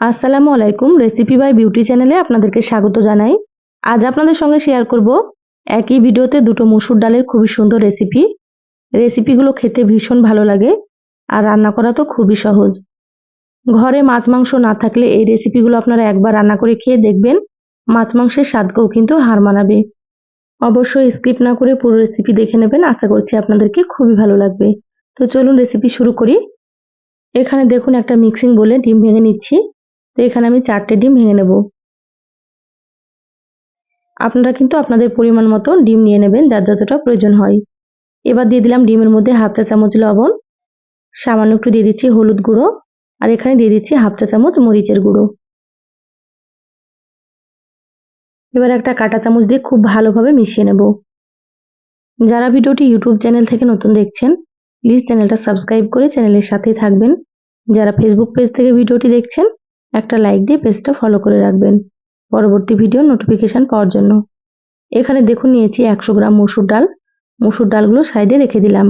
আসসালামু আলাইকুম recipe by beauty চ্যানেলে আপনাদেরকে স্বাগত জানাই। আজ আপনাদের সঙ্গে শেয়ার করব একই ভিডিওতে দুটো মসুর ডালের খুবই সুন্দর রেসিপি রেসিপিগুলো খেতে ভীষণ ভালো লাগে আর রান্না করা তো খুবই সহজ। ঘরে মাছ মাংস না থাকলে এই রেসিপিগুলো আপনারা একবার রান্না করে খেয়ে দেখবেন, মাছ মাংসের স্বাদকেও কিন্তু হার মানাবে। অবশ্যই স্কিপ না করে পুরো রেসিপি দেখে নেবেন, আশা করছি আপনাদেরকে খুবই ভালো লাগবে। তো চলুন রেসিপি শুরু করি। এখানে দেখুন একটা মিক্সিং বলে ডিম ভেঙে নিচ্ছি। তো এখানে আমি চারটে ডিম ভেঙে নেব। আপনারা কিন্তু আপনাদের পরিমাণ মতো ডিম নিয়ে নেবেন, যার যতটা প্রয়োজন হয়। এবার দিয়ে দিলাম ডিমের মধ্যে হাফ চা চামচ লবণ, সামান্য একটু দিয়ে দিচ্ছি হলুদ গুঁড়ো, আর এখানে দিয়ে দিচ্ছি হাফ চা চামচ মরিচের গুঁড়ো। এবার একটা কাটা চামচ দিয়ে খুব ভালোভাবে মিশিয়ে নেব। যারা ভিডিওটি ইউটিউব চ্যানেল থেকে নতুন দেখছেন, প্লিজ চ্যানেলটা সাবস্ক্রাইব করে চ্যানেলের সাথেই থাকবেন। যারা ফেসবুক পেজ থেকে ভিডিওটি দেখছেন একটা লাইক দিয়ে পেজটা ফলো করে রাখবেন। পরবর্তী ভিডিও নোটিফিকেশান পাওয়ার জন্য। এখানে দেখুন, নিয়েছি একশো গ্রাম মসুর ডাল। মসুর ডালগুলো সাইডে রেখে দিলাম।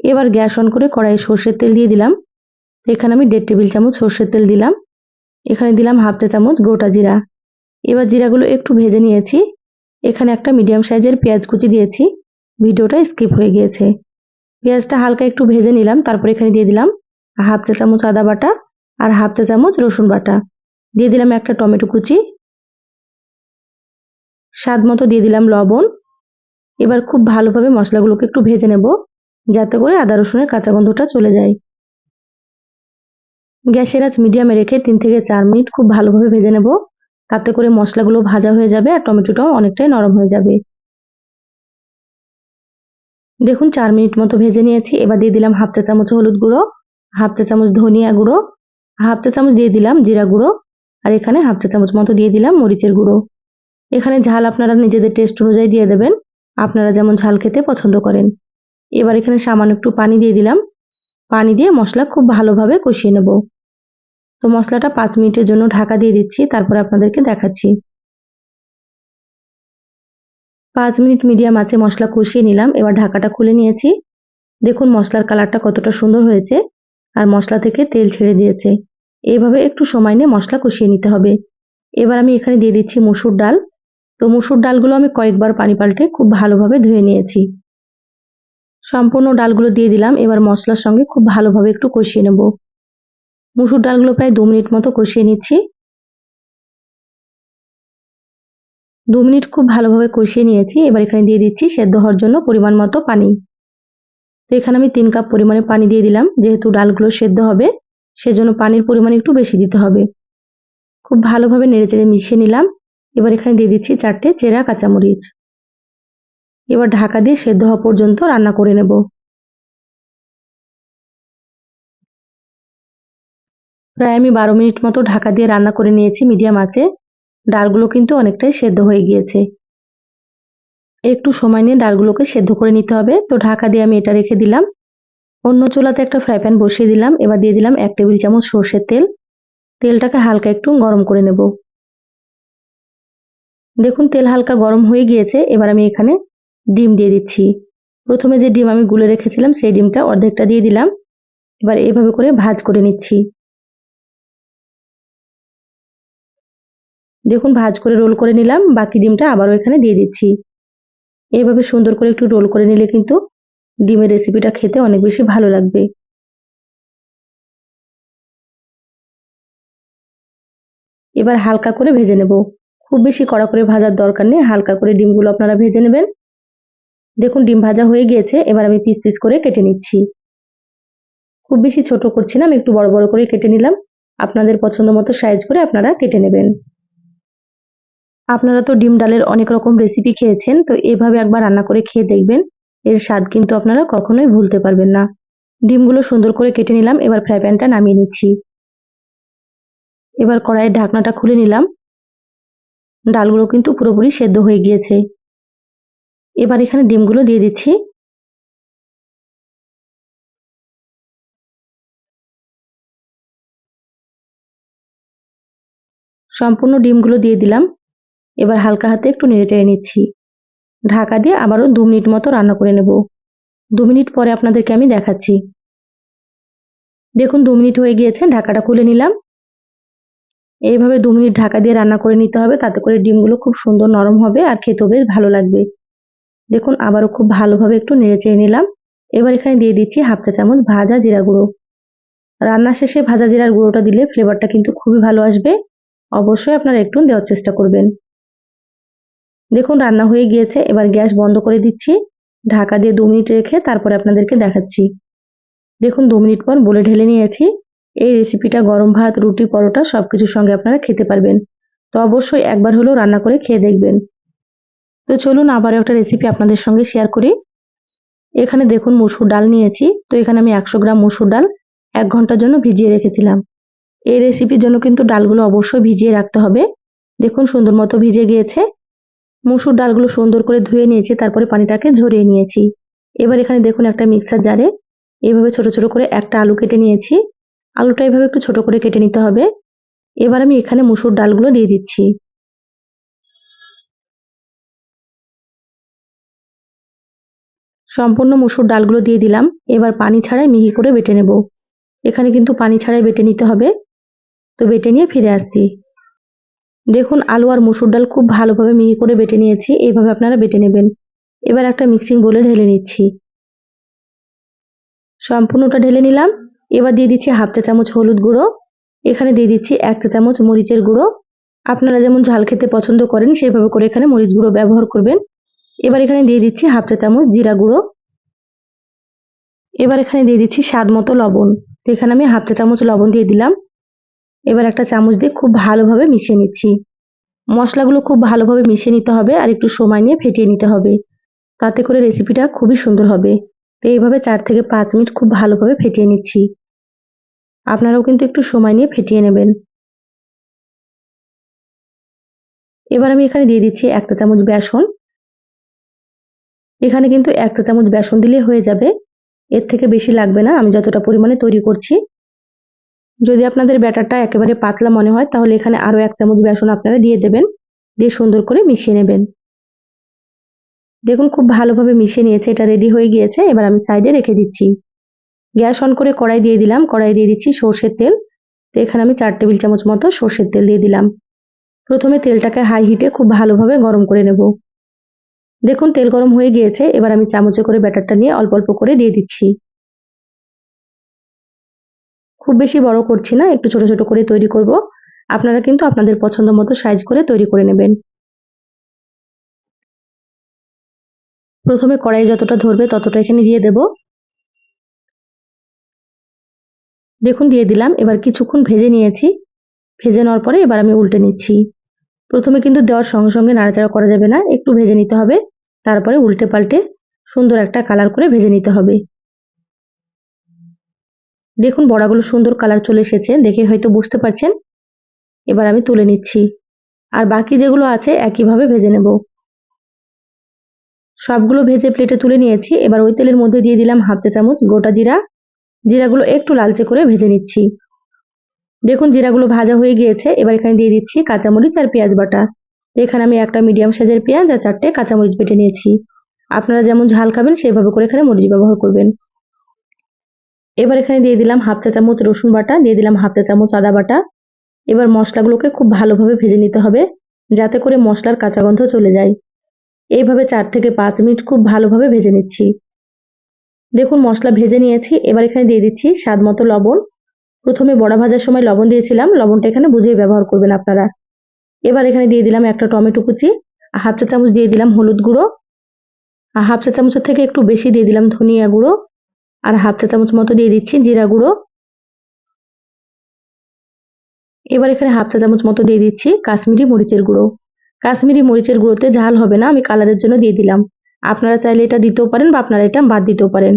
এবার গ্যাস অন করে কড়াইয়ে সর্ষের তেল দিয়ে দিলাম। এখানে আমি দেড় টেবিল চামচ সর্ষের তেল দিলাম। এখানে দিলাম হাফ চা চামচ গোটা জিরা। এবার জিরাগুলো একটু ভেজে নিয়েছি। এখানে একটা মিডিয়াম সাইজের পেঁয়াজ কুচি দিয়েছি। ভিডিওটা স্কিপ হয়ে গিয়েছে। পেঁয়াজটা হালকা একটু ভেজে নিলাম। তারপর এখানে দিয়ে দিলাম হাফ চা চামচ আদা বাটা। আর হাফ চা চামচ রসুন বাটা। দিয়ে দিলাম একটা টমেটো কুচি। স্বাদ মতো দিয়ে দিলাম লবণ। এবার খুব ভালোভাবে মশলাগুলোকে একটু ভেজে নেব, যাতে করে আদা রসুনের কাঁচা গন্ধটা চলে যায়। গ্যাসের আঁচ মিডিয়ামে রেখে তিন থেকে চার মিনিট খুব ভালোভাবে ভেজে নেব। তাতে করে মশলাগুলো ভাজা হয়ে যাবে আর টমেটোটাও অনেকটাই নরম হয়ে যাবে। দেখুন, চার মিনিট মতো ভেজে নিয়েছি। এবার দিয়ে দিলাম হাফ চা চামচ হলুদ গুঁড়ো, হাফ চা চামচ ধনিয়া গুঁড়ো হাফ চা চামচ দিয়ে দিলাম জিরা গুঁড়ো, আর এখানে হাফ চা চামচ মতো দিয়ে দিলাম মরিচের গুঁড়ো। এখানে ঝাল আপনারা নিজেদের টেস্ট অনুযায়ী দিয়ে দেবেন, আপনারা যেমন ঝাল খেতে পছন্দ করেন। এবার এখানে সামান্য একটু পানি দিয়ে দিলাম। পানি দিয়ে মশলা খুব ভালোভাবে কষিয়ে নেব। তো মশলাটা পাঁচ মিনিটের জন্য ঢাকা দিয়ে দিচ্ছি, তারপরে আপনাদেরকে দেখাচ্ছি। পাঁচ মিনিট মিডিয়াম আছে মশলা কষিয়ে নিলাম, এবার ঢাকাটা খুলে নিয়েছি। দেখুন মশলার কালারটা কতটা সুন্দর হয়েছে। আর মশলা থেকে তেল ছেড়ে দিয়েছে। এইভাবে একটু সময় নিয়ে মশলা কষিয়ে নিতে হবে। এবার আমি এখানে দিয়ে দিচ্ছি মুসুর ডাল। তো মুসুর ডালগুলো আমি কয়েকবার পানি পাল্টে খুব ভালোভাবে ধুয়ে নিয়েছি। সম্পূর্ণ ডালগুলো দিয়ে দিলাম। এবার মশলার সঙ্গে খুব ভালোভাবে একটু কষিয়ে নেব। মুসুর ডালগুলো প্রায় দু মিনিট মতো কষিয়ে নিচ্ছি। দু মিনিট খুব ভালোভাবে কষিয়ে নিয়েছি। এবার এখানে দিয়ে দিচ্ছি সেদ্ধ হওয়ার জন্য পরিমাণ মতো পানি। তো এখানে আমি তিন কাপ পরিমাণে পানি দিয়ে দিলাম। যেহেতু ডালগুলো সেদ্ধ হবে, সেজন্য পানির পরিমাণ একটু বেশি দিতে হবে। খুব ভালোভাবে নেড়ে চেড়ে মিশিয়ে নিলাম। এবার এখানে দিয়ে দিচ্ছি চারটে চেরা কাঁচামরিচ। এবার ঢাকা দিয়ে সেদ্ধ হওয়া পর্যন্ত রান্না করে নেব। প্রায় আমি বারো মিনিট মতো ঢাকা দিয়ে রান্না করে নিয়েছি মিডিয়াম আছে ডালগুলো কিন্তু অনেকটাই সেদ্ধ হয়ে গিয়েছে। একটু সময় নিয়ে ডালগুলোকে সেদ্ধ করে নিতে হবে। তো ঢাকা দিয়ে আমি এটা রেখে দিলাম। অন্য চুলাতে একটা ফ্রাই প্যান বসিয়ে দিলাম। এবার দিয়ে দিলাম এক টেবিল চামচ সর্ষের তেল। তেলটাকে হালকা একটু গরম করে নেব। দেখুন, তেল হালকা গরম হয়ে গিয়েছে। এবার আমি এখানে ডিম দিয়ে দিচ্ছি। প্রথমে যে ডিম আমি গুলে রেখেছিলাম, সেই ডিমটা অর্ধেকটা দিয়ে দিলাম। এবার এভাবে করে ভাজ করে নিচ্ছি। দেখুন, ভাজ করে রোল করে নিলাম। বাকি ডিমটা আবারও এখানে দিয়ে দিচ্ছি। এইভাবে সুন্দর করে একটু রোল করে নিলে কিন্তু ডিমের রেসিপিটা খেতে অনেক বেশি ভালো লাগবে। এবার হালকা করে ভেজে নেব। খুব বেশি কড়া করে ভাজার দরকার নেই, হালকা করে ডিমগুলো আপনারা ভেজে নেবেন। দেখুন, ডিম ভাজা হয়ে গিয়েছে, এবার আমি পিস পিস করে কেটে নিচ্ছি। খুব বেশি ছোট করছি না, আমি একটু বড় বড় করে কেটে নিলাম। আপনাদের পছন্দ মতো সাইজ করে আপনারা কেটে নেবেন। আপনারা তো ডিম ডালের অনেক রকম রেসিপি খেয়েছেন, তো এভাবে একবার রান্না করে খেয়ে দেখবেন। এর স্বাদ কিন্তু আপনারা কখনোই ভুলতে পারবেন না। ডিমগুলো সুন্দর করে কেটে নিলাম, এবার ফ্রাই প্যানটা নামিয়ে নিচ্ছি। এবার কড়াইয়ের ঢাকনাটা খুলে নিলাম। ডালগুলো কিন্তু পুরোপুরি সেদ্ধ হয়ে গিয়েছে। এবার এখানে ডিমগুলো দিয়ে দিচ্ছি। সম্পূর্ণ ডিমগুলো দিয়ে দিলাম। এবার হালকা হাতে একটু নেড়ে চেড়ে নিচ্ছি। ঢাকা দিয়ে আবারও দু মিনিট মতো রান্না করে নেব। দু মিনিট পরে আপনাদেরকে আমি দেখাচ্ছি। দেখুন, দু মিনিট হয়ে গিয়েছে, ঢাকাটা খুলে নিলাম। এইভাবে দু মিনিট ঢাকা দিয়ে রান্না করে নিতে হবে, তাতে করে ডিমগুলো খুব সুন্দর নরম হবে আর খেতেও বেশ ভালো লাগবে। দেখুন, আবারও খুব ভালোভাবে একটু নেড়ে চেড়ে নিলাম। এবার এখানে দিয়ে দিচ্ছি হাফ চা চামচ ভাজা জিরা গুঁড়ো। রান্না শেষে ভাজা জিরার গুঁড়োটা দিলে ফ্লেভারটা কিন্তু খুবই ভালো আসবে। অবশ্যই আপনারা একটু দেওয়ার চেষ্টা করবেন। দেখুন, রান্না হয়ে গিয়েছে। এবার গ্যাস বন্ধ করে দিচ্ছি। ঢাকা দিয়ে দু মিনিট রেখে তারপরে আপনাদেরকে দেখাচ্ছি। দেখুন, দু মিনিট পর বলে ঢেলে নিয়েছি। এই রেসিপিটা গরম ভাত, রুটি, পরোটা সব কিছুর সঙ্গে আপনারা খেতে পারবেন। তো অবশ্যই একবার হলেও রান্না করে খেয়ে দেখবেন। তো চলুন আবারও একটা রেসিপি আপনাদের সঙ্গে শেয়ার করি। এখানে দেখুন, মসুর ডাল নিয়েছি। তো এখানে আমি একশো গ্রাম মসুর ডাল এক ঘণ্টার জন্য ভিজিয়ে রেখেছিলাম। এই রেসিপির জন্য কিন্তু ডালগুলো অবশ্যই ভিজিয়ে রাখতে হবে। দেখুন, সুন্দর মতো ভিজে গিয়েছে। মসুর ডালগুলো সুন্দর করে ধুয়ে নিয়েছি, তারপরে পানিটাকে ঝরিয়ে নিয়েছি। এবার এখানে দেখুন একটা মিক্সার জারে এভাবে ছোট ছোট করে একটা আলু কেটে নিয়েছি। আলুটা এভাবে একটু ছোট করে কেটে নিতে হবে। এবার আমি এখানে মুসুর ডালগুলো দিয়ে দিচ্ছি। সম্পূর্ণ মুসুর ডালগুলো দিয়ে দিলাম। এবার পানি ছাড়াই মিহি করে বেটে নেব। এখানে কিন্তু পানি ছাড়াই বেটে নিতে হবে। তো বেটে নিয়ে ফিরে আসছি। দেখুন, আলু আর মুসুর ডাল খুব ভালোভাবে মিহি করে বেটে নিয়েছি। এইভাবে আপনারা বেটে নেবেন। এবার একটা মিক্সিং বলে ঢেলে নিচ্ছি। সম্পূর্ণটা ঢেলে নিলাম। এবার দিয়ে দিচ্ছি হাফ চা চামচ হলুদ গুঁড়ো। এখানে দিয়ে দিচ্ছি এক চা চামচ মরিচের গুঁড়ো। আপনারা যেমন ঝাল খেতে পছন্দ করেন সেইভাবে করে এখানে মরিচ গুঁড়ো ব্যবহার করবেন। এবার এখানে দিয়ে দিচ্ছি হাফ চা চামচ জিরা গুঁড়ো। এবার এখানে দিয়ে দিচ্ছি স্বাদ মতো লবণ। এখানে আমি হাফ চা চামচ লবণ দিয়ে দিলাম। এবার একটা চামচ দিয়ে খুব ভালোভাবে মিশিয়ে নিচ্ছি। মশলাগুলো খুব ভালোভাবে মিশিয়ে নিতে হবে আর একটু সময় নিয়ে ফেটিয়ে নিতে হবে। তাতে করে রেসিপিটা খুবই সুন্দর হবে। তো এইভাবে চার থেকে পাঁচ মিনিট খুব ভালোভাবে ফেটিয়ে নিচ্ছি। আপনারাও কিন্তু একটু সময় নিয়ে ফেটিয়ে নেবেন। এবার আমি এখানে দিয়ে দিচ্ছি একটা চামচ বেসন। এখানে কিন্তু একটা চামচ বেসন দিলে হয়ে যাবে। এর থেকে বেশি লাগবে না। আমি যতটা পরিমাণে তৈরি করছি যদি আপনাদের ব্যাটারটা একেবারে পাতলা মনে হয়, তাহলে এখানে আরও এক চামচ বেসন আপনারা দিয়ে দেবেন, দিয়ে সুন্দর করে মিশিয়ে নেবেন। দেখুন খুব ভালোভাবে মিশিয়ে নিয়েছে, এটা রেডি হয়ে গিয়েছে, এবার আমি সাইডে রেখে দিচ্ছি। গ্যাস অন করে কড়াই দিয়ে দিলাম, কড়াই দিয়ে দিচ্ছি সর্ষের তেল। তো এখানে আমি চার টেবিল চামচ মতো সর্ষের তেল দিয়ে দিলাম। প্রথমে তেলটাকে হাই হিটে খুব ভালোভাবে গরম করে নেব। দেখুন তেল গরম হয়ে গিয়েছে, এবার আমি চামচে করে ব্যাটারটা নিয়ে অল্প অল্প করে দিয়ে দিচ্ছি। খুব বেশি বড় করছি না, একটু ছোট ছোট করে তৈরি করব। আপনারা কিন্তু আপনাদের পছন্দ মতো সাইজ করে তৈরি করে নেবেন। প্রথমে কড়াই যতটা ধরবে ততটা এখানে দিয়ে দেব। দেখুন, দিয়ে দিলাম। এবার কিছুক্ষণ ভেজে নিয়েছি। ভেজে নেওয়ার পরে এবার আমি উল্টে নিচ্ছি। প্রথমে কিন্তু দেওয়ার সঙ্গে সঙ্গে নাড়াচাড়া করা যাবে না, একটু ভেজে নিতে হবে। তারপরে উল্টে পাল্টে সুন্দর একটা কালার করে ভেজে নিতে হবে। দেখুন বড়াগুলো সুন্দর কালার চলে এসেছে, দেখে হয়তো বুঝতে পারছেন। এবার আমি তুলে নিচ্ছি। আর বাকি যেগুলো আছে, একইভাবে ভেজে নেব। সবগুলো ভেজে প্লেটে তুলে নিয়েছি। এবার ওই তেলের মধ্যে দিয়ে দিলাম হাফ চা চামচ গোটা জিরা। জিরাগুলো একটু লালচে করে ভেজে নিচ্ছি। দেখুন জিরাগুলো ভাজা হয়ে গিয়েছে। এবার এখানে দিয়ে দিচ্ছি কাঁচামরিচ আর পেঁয়াজ বাটা। এখানে আমি একটা মিডিয়াম সাইজের পেঁয়াজ আর চারটে কাঁচামরিচ বেটে নিয়েছি। আপনারা যেমন ঝাল খাবেন, সেভাবে করে এখানে মরিচ ব্যবহার করবেন। এবার এখানে দিয়ে দিলাম হাফ চা চামচ রসুন বাটা, দিয়ে দিলাম হাফ চা চামচ আদা বাটা। এবার মশলাগুলোকে খুব ভালোভাবে ভেজে নিতে হবে, যাতে করে মশলার কাঁচা গন্ধ চলে যায়। এইভাবে চার থেকে পাঁচ মিনিট খুব ভালোভাবে ভেজে নিচ্ছি। দেখুন, মশলা ভেজে নিয়েছি। এবার এখানে দিয়ে দিচ্ছি স্বাদ মতো লবণ। প্রথমে বড়া ভাজার সময় লবণ দিয়েছিলাম। লবণটা এখানে বুঝিয়ে ব্যবহার করবেন আপনারা। এবার এখানে দিয়ে দিলাম একটা টমেটো কুচি, হাফ চা চামচ দিয়ে দিলাম হলুদ গুঁড়ো, আর হাফ চা চামচের থেকে একটু বেশি দিয়ে দিলাম ধনিয়া গুঁড়ো। আর হাফ চা চামচ মতো দিয়ে দিচ্ছি জিরা গুঁড়ো। এবার এখানে হাফ চা চামচ মতো দিয়ে দিচ্ছি কাশ্মীরি মরিচের গুঁড়ো। কাশ্মীরি মরিচের গুঁড়োতে ঝাল হবে না, আমি কালারের জন্য দিয়ে দিলাম। আপনারা চাইলে এটা দিতেও পারেন বা আপনারা এটা বাদ দিতেও পারেন।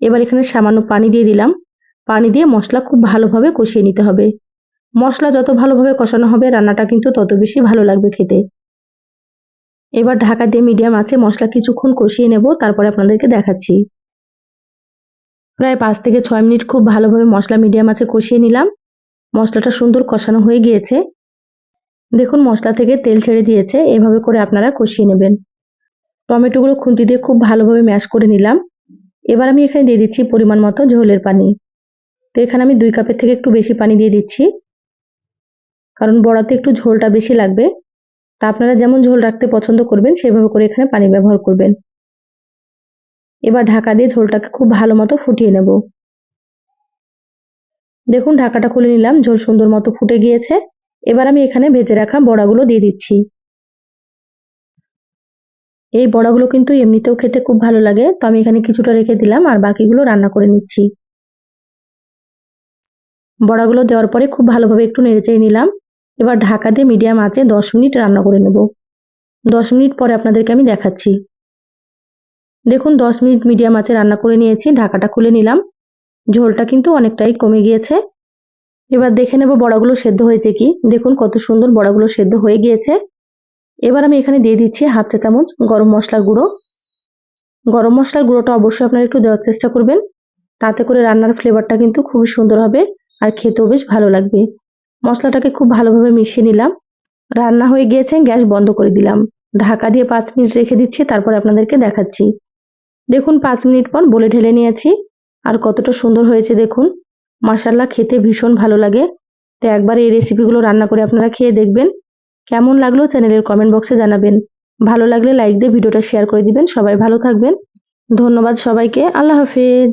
এবার এখানে সামান্য পানি দিয়ে দিলাম। পানি দিয়ে মশলা খুব ভালোভাবে কষিয়ে নিতে হবে। মশলা যত ভালোভাবে কষানো হবে, রান্নাটা কিন্তু তত বেশি ভালো লাগবে খেতে। এবার ঢাকা দিয়ে মিডিয়াম আছে মশলা কিছুক্ষণ কষিয়ে নেব, তারপরে আপনাদেরকে দেখাচ্ছি। প্রায় পাঁচ থেকে ছয় মিনিট খুব ভালোভাবে মশলা মিডিয়াম আছে কষিয়ে নিলাম। মশলাটা সুন্দর কষানো হয়ে গিয়েছে। দেখুন, মশলা থেকে তেল ছেড়ে দিয়েছে। এভাবে করে আপনারা কষিয়ে নেবেন। টমেটোগুলো খুন্তি দিয়ে খুব ভালোভাবে ম্যাশ করে নিলাম। এবার আমি এখানে দিয়ে দিচ্ছি পরিমাণ মতো ঝোলের পানি। তো এখানে আমি দুই কাপের থেকে একটু বেশি পানি দিয়ে দিচ্ছি। কারণ বড়াতে একটু ঝোলটা বেশি লাগবে। তা আপনারা যেমন ঝোল রাখতে পছন্দ করবেন, সেভাবে করে এখানে পানি ব্যবহার করবেন। এবার ঢাকা দিয়ে ঝোলটাকে খুব ভালো মতো ফুটিয়ে নেব। দেখুন, ঢাকাটা খুলে নিলাম, ঝোল সুন্দর মতো ফুটে গিয়েছে। এবার আমি এখানে ভেজে রাখা বড়াগুলো দিয়ে দিচ্ছি। এই বড়াগুলো কিন্তু এমনিতেও খেতে খুব ভালো লাগে, তো আমি এখানে কিছুটা রেখে দিলাম আর বাকিগুলো রান্না করে নিচ্ছি। বড়াগুলো দেওয়ার পরে খুব ভালোভাবে একটু নেড়েচেড়ে নিলাম। এবার ঢাকা দিয়ে মিডিয়াম আঁচে দশ মিনিট রান্না করে নেব। দশ মিনিট পরে আপনাদেরকে আমি দেখাচ্ছি। দেখুন, দশ মিনিট মিডিয়াম আঁচে রান্না করে নিয়েছি, ঢাকাটা খুলে নিলাম। ঝোলটা কিন্তু অনেকটাই কমে গিয়েছে। এবার দেখে নেব বড়াগুলো সেদ্ধ হয়েছে কি। দেখুন, কত সুন্দর বড়াগুলো সেদ্ধ হয়ে গিয়েছে। এবার আমি এখানে দিয়ে দিচ্ছি হাফ চা চামচ গরম মশলার গুঁড়ো। গরম মশলার গুঁড়োটা অবশ্যই আপনারা একটু দেওয়ার চেষ্টা করবেন। তাতে করে রান্নার ফ্লেভারটা কিন্তু খুবই সুন্দর হবে আর খেতেও বেশ ভালো লাগবে। মশলাটাকে খুব ভালোভাবে মিশিয়ে নিলাম। রান্না হয়ে গিয়েছে, গ্যাস বন্ধ করে দিলাম। ঢাকা দিয়ে পাঁচ মিনিট রেখে দিচ্ছি, তারপর আপনাদেরকে দেখাচ্ছি। দেখুন, পাঁচ মিনিট পর বলে ঢেলে নিয়েছি। আর কতটা সুন্দর হয়েছে দেখুন। মাসাল্লাহ খেতে ভীষণ ভালো লাগে। তো একবার এই রেসিপিগুলো রান্না করে আপনারা খেয়ে দেখবেন। কেমন লাগল চ্যানেলের কমেন্ট বক্সে জানাবেন। ভালো লাগলে লাইক দিয়ে ভিডিওটা শেয়ার করে দিবেন। সবাই ভালো থাকবেন। ধন্যবাদ সবাইকে। আল্লাহ হাফেজ।